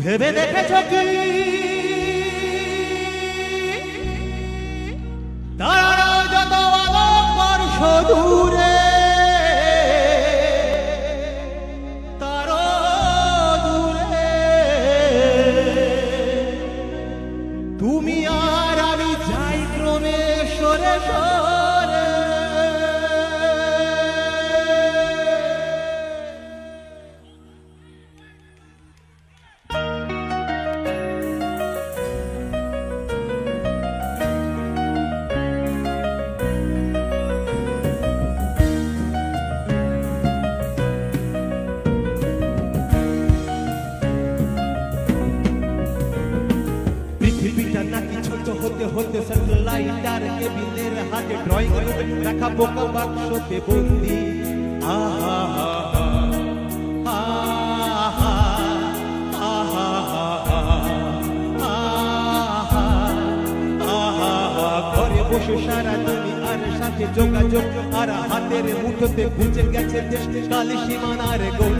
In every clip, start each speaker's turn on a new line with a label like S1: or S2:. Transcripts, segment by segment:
S1: ভেবে দেখেছ কি? তারা যত আলোক বর্ষ দূরে। তুমি আর আমি যাই ক্রমে সরে সরে আর হাতে ড্রয়িং রুমে রাখা বোকা বাক্সতে বন্দি। সাথে যোগাযোগ, আর হাতের মুঠোতে বুঝে গেছে দেশ, কালি সীমানার গন্ডি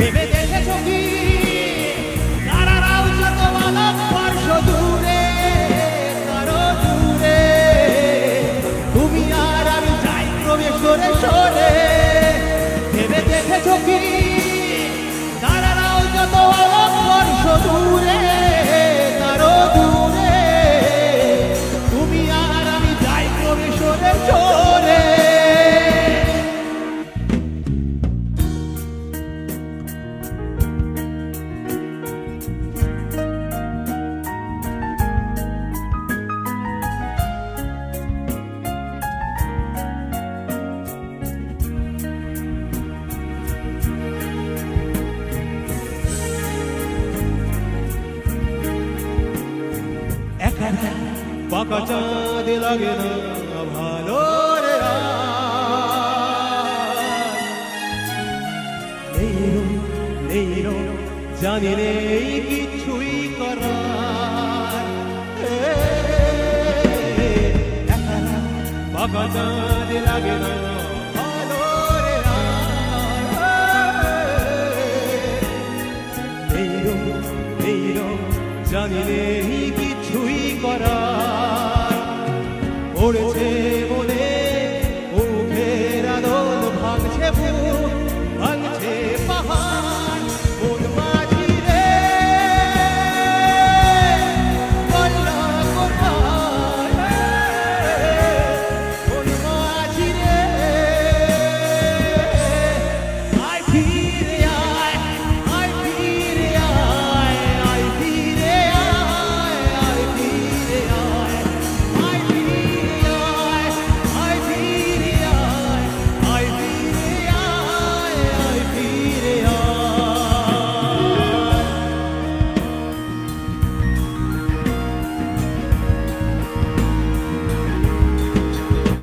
S1: ভেবে পাকা চাঁদ লাগে না ভালো রে নেই রো, নেই রো, জানি নেই কিছুই করার। পাকা চাঁদ লাগে না ভালো রে 오래된